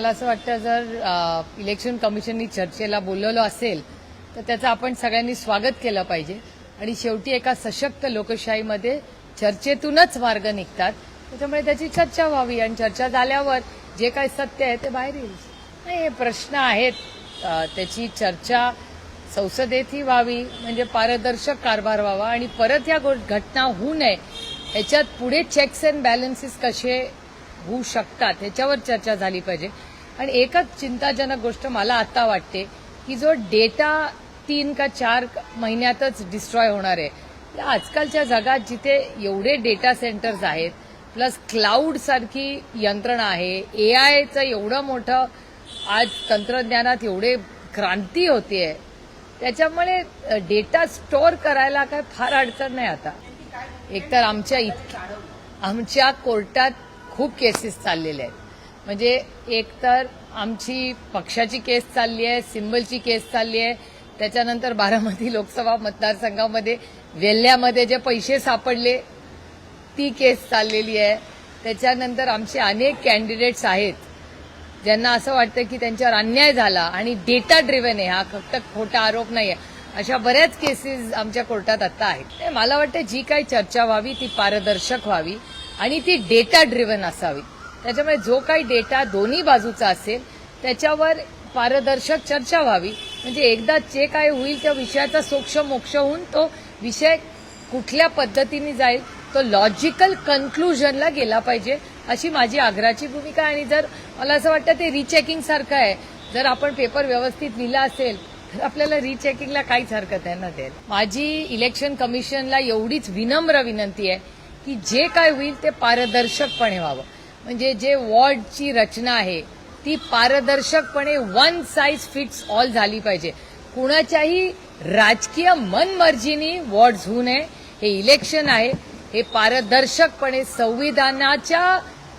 मला असं वाटतं जर इलेक्शन कमिशननी चर्चेला बोलवलं असेल तर त्याचं आपण सगळ्यांनी स्वागत केलं पाहिजे. आणि शेवटी एका सशक्त लोकशाहीमध्ये चर्चेतूनच मार्ग निघतात. त्याच्यामुळे त्याची चर्चा व्हावी. आणि चर्चा झाल्यावर जे काही सत्य आहे ते बाहेर येईल. नाही हे प्रश्न आहेत. त्याची चर्चा संसदेतही व्हावी म्हणजे पारदर्शक कारभार व्हावा. आणि परत या घटना होऊ नये. याच्यात पुढे चेक्स अँड बॅलन्सेस कसे होऊ शकतात ह्याच्यावर चर्चा झाली पाहिजे. आणि एकच चिंताजनक गोष्ट मला आता वाटते की जो डेटा तीन का चार महिन्यातच डिस्ट्रॉय होणार आहे. आजकालच्या जगात जिथे एवढे डेटा सेंटर्स आहेत प्लस क्लाउड सारखी यंत्रणा आहे ए आयचं एवढं मोठं आज तंत्रज्ञानात एवढे क्रांती होतीये त्याच्यामुळे डेटा स्टोअर करायला काय फार अडचण नाही आता. एकतर आमच्या इत आमच्या कोर्टात खूप केसेस चाललेल्या आहेत. म्हणजे एकतर आमची पक्षाची केस चालली आहे सिंबलची केस चालली आहे. त्याच्यानंतर बारामती लोकसभा मतदारसंघामध्ये वेल्ह्यामध्ये जे पैसे सापडले ती केस चाललेली आहे. त्याच्यानंतर आमचे अनेक कॅन्डिडेट्स आहेत ज्यांना असं वाटतं की त्यांच्यावर अन्याय झाला आणि डेटा ड्रिव्हन आहे. हा फक्त खोटा आरोप नाही आहे अशा बऱ्याच केसेस आमच्या कोर्टात आता आहेत. मला वाटतं जी काही चर्चा व्हावी ती पारदर्शक व्हावी. आणि ती डेटा ड्रिव्हन असावी. त्याच्यामुळे जो काही डेटा दोन्ही बाजूचा असेल त्याच्यावर पारदर्शक चर्चा व्हावी. म्हणजे एकदा जे काय होईल त्या विषयाचा सोक्ष मोक्ष होऊन तो विषय कुठल्या पद्धतीने जाईल तो लॉजिकल कन्क्लुजनला गेला पाहिजे अशी माझी आग्रहाची भूमिका आणि जर मला असं वाटतं ते रिचेकिंग सारखं आहे जर आपण पेपर व्यवस्थित लिहिला असेल तर आपल्याला रिचेकिंगला काहीच हरकत आहे ना ते. माझी इलेक्शन कमिशनला एवढीच विनम्र विनंती आहे की जे काय होईल ते पारदर्शकपणे व्हावं. म्हणजे जे वॉर्डची रचना आहे ती पारदर्शकपणे वन साईज फिट्स ऑल झाली पाहिजे. कुणाच्याही राजकीय मनमर्जीनी वॉर्ड्स होऊ नये हे इलेक्शन आहे हे पारदर्शकपणे संविधानाच्या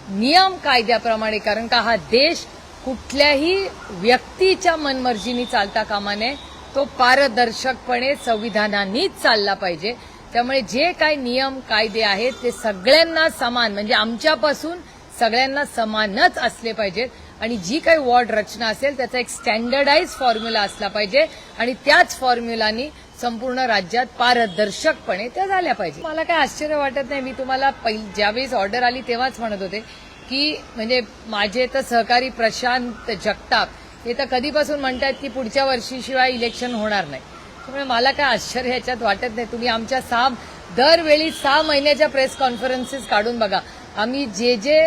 नियम कायद्याप्रमाणे कारण का हा देश कुठल्याही व्यक्तीच्या मनमर्जीनी चालता कामा नये तो पारदर्शकपणे संविधानानीच चालला पाहिजे. त्यामुळे जे काही नियम कायदे आहेत ते सगळ्यांना समान म्हणजे आमच्यापासून सगळ्यांना समानच असले पाहिजेत. आणि जी काही वॉर्ड रचना असेल त्याचा एक स्टँडर्डाइज फॉर्म्युला असला पाहिजे. आणि त्याच फॉर्म्युलानी संपूर्ण राज्यात पारदर्शकपणे त्या झाल्या पाहिजे मला काय आश्चर्य वाटत नाही मी तुम्हाला ज्यावेळेस ऑर्डर आली तेव्हाच म्हणत होते की म्हणजे माझे तर सहकारी प्रशांत जगताप हे तर कधीपासून म्हणतात की पुढच्या वर्षीशिवाय इलेक्शन होणार नाही. त्यामुळे मला काय आश्चर्य ह्याच्यात वाटत नाही. तुम्ही आमच्या सहा दरवेळी सहा महिन्याच्या प्रेस कॉन्फरन्सेस काढून बघा. आम्ही जे जे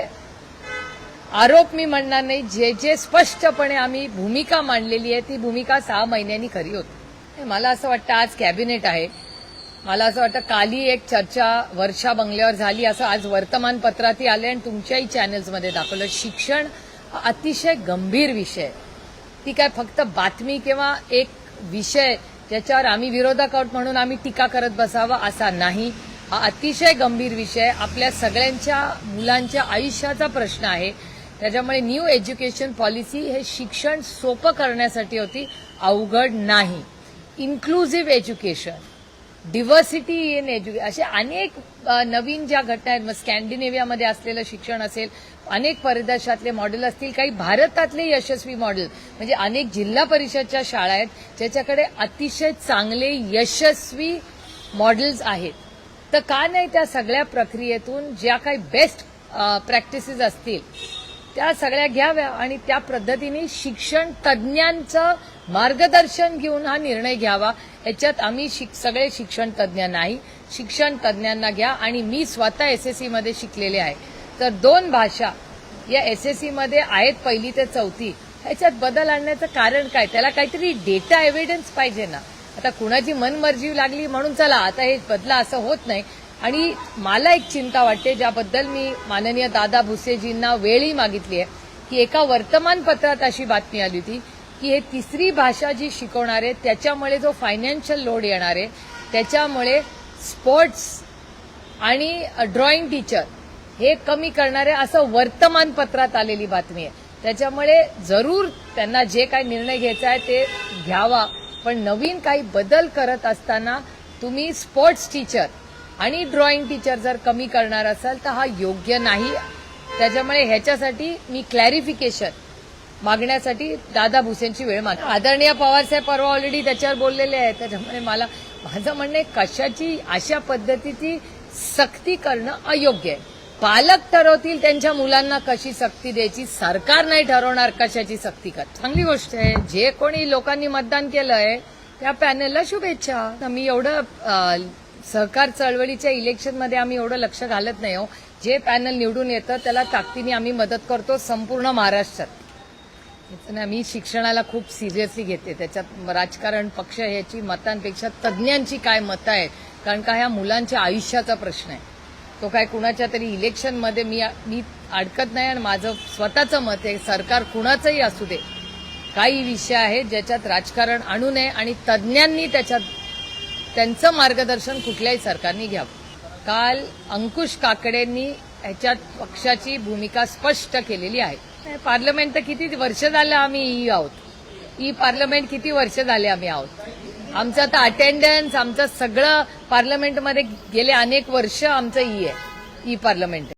आरोप मी म्हणणार नाही जे जे स्पष्टपणे आम्ही भूमिका मांडलेली आहे ती भूमिका सहा महिन्यांनी खरी होती. मला असं वाटतं आज कॅबिनेट आहे. मला असं वाटतं काली एक चर्चा वर्षा बंगल्यावर झाली असं आज वर्तमानपत्रातही आले आणि तुमच्याही चॅनल्समध्ये दाखवलं. शिक्षण अतिशय गंभीर विषय ती काय फक्त बातमी किंवा एक विषय ज्याच्यावर आम्ही विरोधक आहोत म्हणून आम्ही टीका करत बसावा असा नाही. हा अतिशय गंभीर विषय आपल्या सगळ्यांच्या मुलांच्या आयुष्याचा प्रश्न आहे. त्याच्यामुळे न्यू एज्युकेशन पॉलिसी हे शिक्षण सोपं करण्यासाठी होती अवघड नाही. Inclusive education diversity in education असे अनेक नवीन ज्या घटना आहेत मग स्कॅन्डिनेव्हियामध्ये असलेलं शिक्षण असेल अनेक परदेशातले मॉडेल असतील काही भारतातले यशस्वी मॉडेल म्हणजे अनेक जिल्हा परिषदच्या शाळा आहेत ज्याच्याकडे अतिशय चांगले यशस्वी मॉडेल्स आहेत. तर का नाही त्या सगळ्या प्रक्रियेतून ज्या काही बेस्ट प्रॅक्टिसेस असतील त्या सगळ्या घ्याव्या आणि त्या पद्धतीने शिक्षण तज्ज्ञांचं मार्गदर्शन घेऊन हा निर्णय घ्यावा. याच्यात आम्ही शिक- सगळे शिक्षण तज्ज्ञ नाही. शिक्षण तज्ज्ञांना घ्या आणि मी स्वतः एसएससी मध्ये शिकलेले आहे. तर दोन भाषा या एस एसमध्ये आहेत पहिली ते चौथी. ह्याच्यात बदल आणण्याचं कारण काय? त्याला काहीतरी डेटा एव्हिडन्स पाहिजे ना. आता कुणाची मनमर्जी लागली म्हणून चला आता हे बदला असं होत नाही. आणि मला एक चिंता वाटते ज्याबद्दल मी माननीय दादा भुसेजींना वेळही मागितली आहे की एका वर्तमानपत्रात अशी बातमी आली होती की हे तिसरी भाषा जी शिकवणार आहे त्याच्यामुळे जो फायनान्शियल लोड येणार आहे त्याच्यामुळे स्पोर्ट्स आणि ड्रॉइंग टीचर हे कमी करणारे असं वर्तमानपत्रात आलेली बातमी आहे. त्याच्यामुळे जरूर त्यांना जे काही निर्णय घ्यायचा आहे ते घ्यावा. पण नवीन काही बदल करत असताना तुम्ही स्पोर्ट्स टीचर आणि ड्रॉइंग टीचर जर कमी करणार असाल तर हा योग्य नाही. त्याच्यामुळे ह्याच्यासाठी मी क्लॅरिफिकेशन मागण्यासाठी दादा भुसेंची वेळ माग आदरणीय पवारसाहेब परवा ऑलरेडी त्याच्यावर बोललेले आहे त्याच्यामुळे मला माझं म्हणणं आहे कशाची अशा पद्धतीची सक्ती करणं अयोग्य आहे. पालक ठरवतील त्यांच्या मुलांना कशी सक्ती द्यायची? सरकार नाही ठरवणार कशाची सक्ती कर चांगली गोष्ट आहे. जे कोणी लोकांनी मतदान केलंय त्या पॅनलला शुभेच्छा. आम्ही एवढं सहकार चळवळीच्या इलेक्शनमध्ये आम्ही एवढं लक्ष घालत नाही हो. जे पॅनल निवडून येतं त्याला ताकदीने आम्ही मदत करतो संपूर्ण महाराष्ट्रात. मी शिक्षणाला खूप सिरियसली घेते. त्याच्यात राजकारण पक्ष ह्याची मतांपेक्षा तज्ज्ञांची काय मतं आहेत? कारण का ह्या मुलांच्या आयुष्याचा प्रश्न आहे. तो काय कुणाच्या तरी इलेक्शनमध्ये मी मी अडकत नाही आणि माझं स्वतःचं मत आहे सरकार कुणाचंही असू दे. काही विषय आहेत ज्याच्यात राजकारण आणू नये आणि तज्ज्ञांनी त्याच्यात त्यांचं मार्गदर्शन कुठल्याही सरकारने घ्यावं. काल अंकुश काकडेंनी ह्याच्यात पक्षाची भूमिका स्पष्ट केलेली आहे. पार्लमेंट तर किती वर्ष झालं आम्ही ई आहोत. ई पार्लमेंट किती वर्ष झाले आम्ही आहोत? आमचं आता अटेंडन्स आमचं सगळं पार्लमेंटमध्ये गेले अनेक वर्ष आमचं ई आहे ई पार्लमेंट